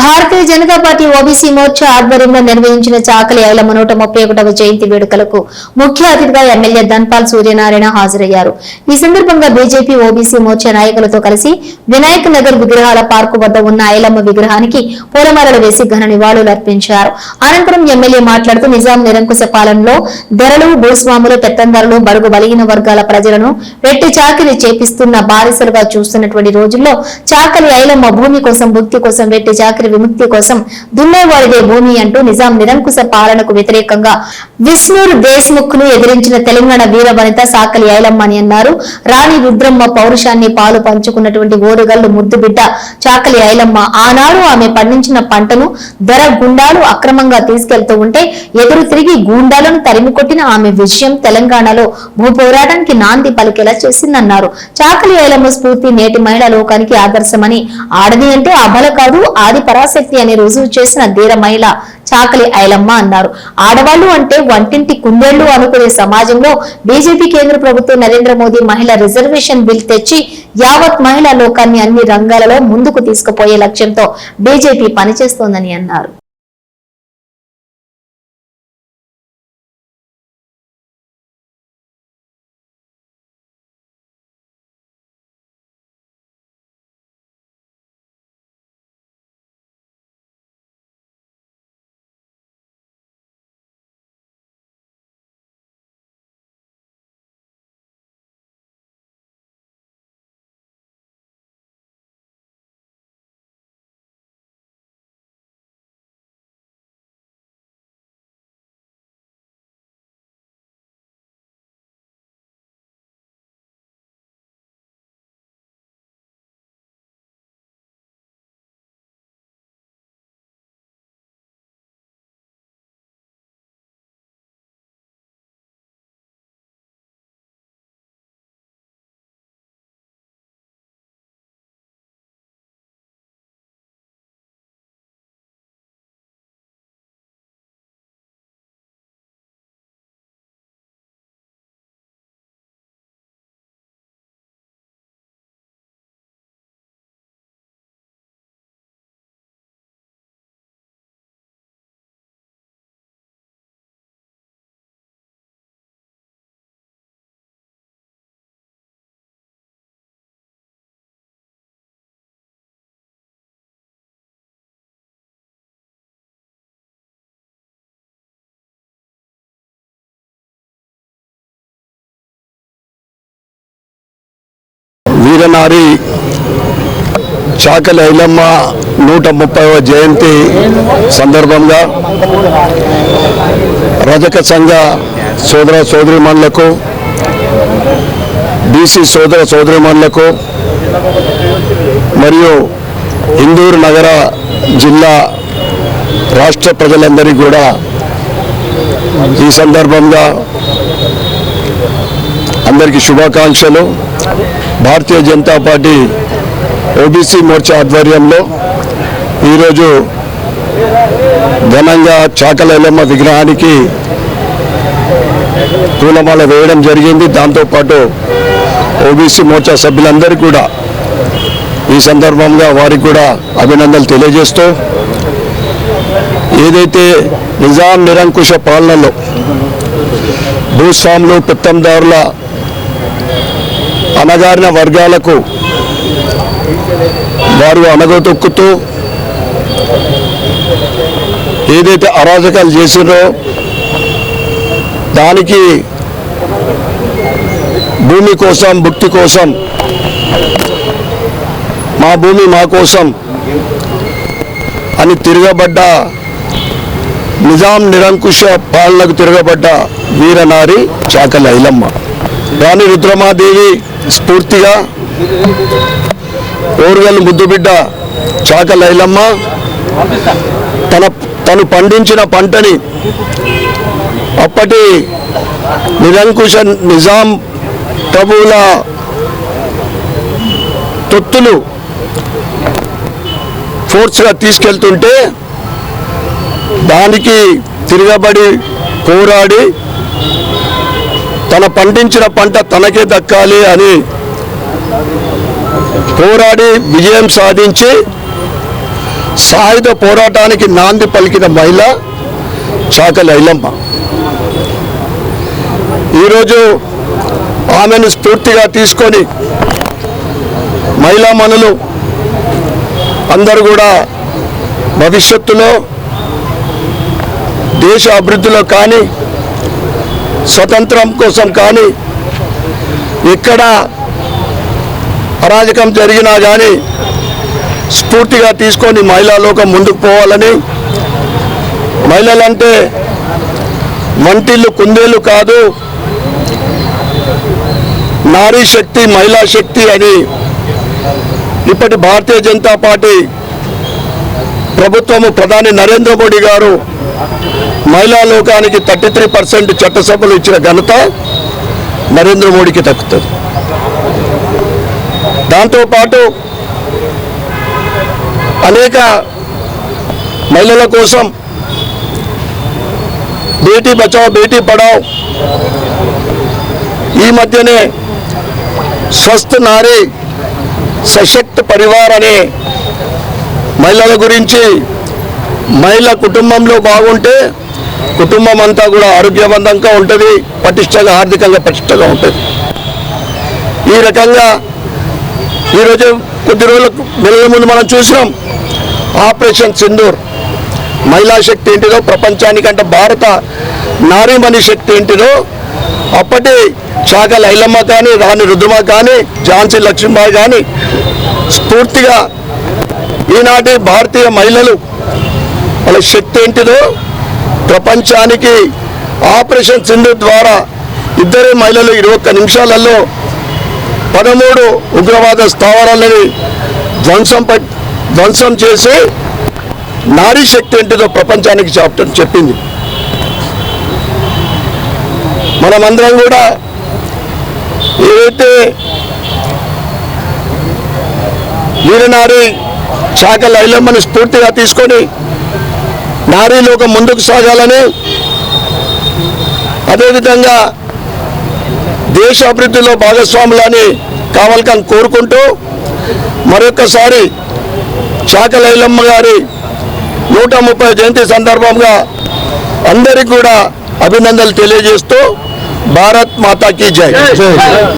భారతీయ Janata party OBC Morcha ఆధ్వర్యంలో నిర్వహించిన చాకలి ఐలమ్మ నూట ముప్పై ఒకటవ జయంతి వేడుకలకు ముఖ్య అతిథిగా ఎమ్మెల్యే ధన్పాల్ సూర్యనారాయణ హాజరయ్యారు. ఈ సందర్భంగా బీజేపీ ఓబీసీ మోర్చా నాయకులతో కలిసి వినాయక నగర్ విగ్రహాల పార్కు వద్ద ఉన్న ఐలమ్మ విగ్రహానికి పూలమాలలు వేసి ఘన నివాళులు అర్పించారు. అనంతరం ఎమ్మెల్యే మాట్లాడుతూ నిజాం నిరంకుశ పాలనలో ధరలు భూస్వాములు పెత్తందారులు బడుగు బలిగిన వర్గాల ప్రజలను వెట్టి చాకిరి చేపిస్తున్న బారిసలుగా చూస్తున్నటువంటి రోజుల్లో చాకలి ఐలమ్మ భూమి కోసం భుక్తి కోసం వెట్టి చాకరి విముక్తి కోసం దున్నేవారిదే భూమి అంటూ నిజాం నిరంకుశ పాలనకు వ్యతిరేకంగా విష్ణూర్ దేశ్ముఖ్ను ఎదిరించిన తెలంగాణ వీర వనిత సాకలి ఐలమ్మ అని అన్నారు. రాణి రుద్రమ్మ పౌరుషాన్ని పాలు పంచుకున్నటువంటి ఓరుగల్లు ముద్దుబిడ్డ చాకలి ఐలమ్మ ఆనాడు ఆమె పండించిన పంటను ధర గుండాలు అక్రమంగా తీసుకెళ్తూ ఉంటే ఎదురు తిరిగి గూండాలను తరిమి కొట్టిన ఆమె విజయం తెలంగాణలో భూపోరాటానికి నాంది పలికేలా చేసిందన్నారు. చాకలి ఐలమ్మ స్ఫూర్తి నేటి మహిళా లోకానికి ఆదర్శమని ఆడది అంటే అబల కాదు ఆది పరాశక్తి అని రుజువు చేసిన ధీర మహిళ చాకలి ఐలమ్మ అన్నారు. ఆడవాళ్ళు అంటే వంటింటి కుందేళ్ళు అనుకునే సమాజంలో బీజేపీ కేంద్ర ప్రభుత్వం నరేంద్ర మోదీ మహిళా రిజర్వేషన్ బిల్ తెచ్చి యావత్ మహిళా లోకాన్ని అన్ని రంగాలలో ముందుకు తీసుకుపోయే లక్ష్యంతో బీజేపీ పనిచేస్తోందని అన్నారు. రాజనారి చాకలి ఐలమ్మ నూట ముప్పైవ జయంతి సందర్భంగా రజక సంఘ సోదర సోదరిమణులకు బీసీ సోదర సోదరిమణులకు మరియు ఇందూరు నగర జిల్లా రాష్ట్ర ప్రజలందరికీ కూడా ఈ సందర్భంగా అందరికీ శుభాకాంక్షలు. భారతీయ జనతా పార్టీ ఓబీసీ మోర్చా ఆధ్వర్యంలో ఈరోజు ఘనంగా చాకలైలమ్మ విగ్రహానికి పూలమాల వేయడం జరిగింది. దాంతోపాటు ఓబీసీ మోర్చా సభ్యులందరికీ కూడా ఈ సందర్భంగా వారికి కూడా అభినందనలు తెలియజేస్తూ ఏదైతే నిజాం నిరంకుశ పాలనలో భూస్వాములు పెత్తందారుల అణగారిన వర్గాలకు వారు అణగతొక్కుతూ ఏదైతే అరాజకాలు చేసినో దానికి భూమి కోసం భుక్తి కోసం మా భూమి మా కోసం అని తిరగబడ్డ నిజాం నిరంకుశ పాలనకు తిరగబడ్డ వీరనారి చాకలి ఐలమ్మ. రాణి రుద్రమాదేవి స్ఫూర్తిగా. ఓరుగల్లు ముద్దుబిడ్డ చాక లైలమ్మ తన తను పండించిన పంటని అప్పటి నిరంకుశ నిజాం ప్రభువుల తొత్తులు ఫోర్స్గా తీసుకెళ్తుంటే దానికి తిరగబడి పోరాడి తన పండించిన పంట తనకే దక్కాలి అని పోరాడి విజయం సాధించి సాయుధ పోరాటానికి నాంది పలికిన మహిళ చాకలి ఐలమ్మ ఈరోజు ఆమెను స్ఫూర్తిగా తీసుకొని మహిళా మనులు అందరూ కూడా భవిష్యత్తులో దేశ అభివృద్ధిలో కానీ స్వతంత్రం కోసం కానీ ఎక్కడ అరాజకం జరిగినా కానీ స్ఫూర్తిగా తీసుకొని మహిళా లోకం ముందుకు పోవాలని మహిళలంటే వంటిల్లు కుందేలు కాదు నారీ శక్తి మహిళా శక్తి అని ఇప్పటి భారతీయ జనతా పార్టీ ప్రభుత్వము ప్రధాని నరేంద్ర మోడీ గారు మహిళా లోకానికి థర్టీ త్రీ పర్సెంట్ చట్టసభలు ఇచ్చిన ఘనత నరేంద్ర మోడీకి దక్కుతుంది. దాంతోపాటు అనేక మహిళల కోసం బేటీ బచావ్ బేటీ పడావ్ ఈ మధ్యనే స్వస్థ నారీ సశక్త పరివార్ అనే మహిళల గురించి మహిళ కుటుంబంలో బాగుంటే కుటుంబం అంతా కూడా ఆరోగ్యవంతంగా ఉంటుంది పటిష్టంగా ఆర్థికంగా పటిష్టంగా ఉంటుంది. ఈ రకంగా ఈరోజు కొద్ది రోజులకు నెలల ముందు మనం చూసినాం ఆపరేషన్ సింధూర్. మహిళా శక్తి ఏంటిదో ప్రపంచానికంటే భారత నారీమణి శక్తి ఏంటిదో అప్పటి చాక లైలమ్మ కానీ రాణి రుద్రమ కానీ ఝాన్సీ లక్ష్మీబాయి కానీ స్ఫూర్తిగా ఈనాటి భారతీయ మహిళలు వాళ్ళ శక్తి ఏంటిదో ప్రపంచానికి ఆపరేషన్ సింధు ద్వారా ఇద్దరే మహిళలు ఇరవై ఒక్క నిమిషాలలో పదమూడు ఉగ్రవాద స్థావరాలని ధ్వంసం ధ్వంసం చేసి నారీ శక్తి ఏంటిదో ప్రపంచానికి చెప్పడం చెప్పింది. మనమందరం కూడా ఏదైతే వీరనారి శాఖ ఐలమ్మని స్ఫూర్తిగా తీసుకొని నారీలోకం ముందుకు సాగాలని అదేవిధంగా దేశ అభివృద్ధిలో భాగస్వాములని కావాలని కోరుకుంటూ మరొకసారి శాఖ లైలమ్మ గారి నూట ముప్పై జయంతి సందర్భంగా అందరికీ కూడా అభినందనలు తెలియజేస్తూ భారత్ మాతాకి జై.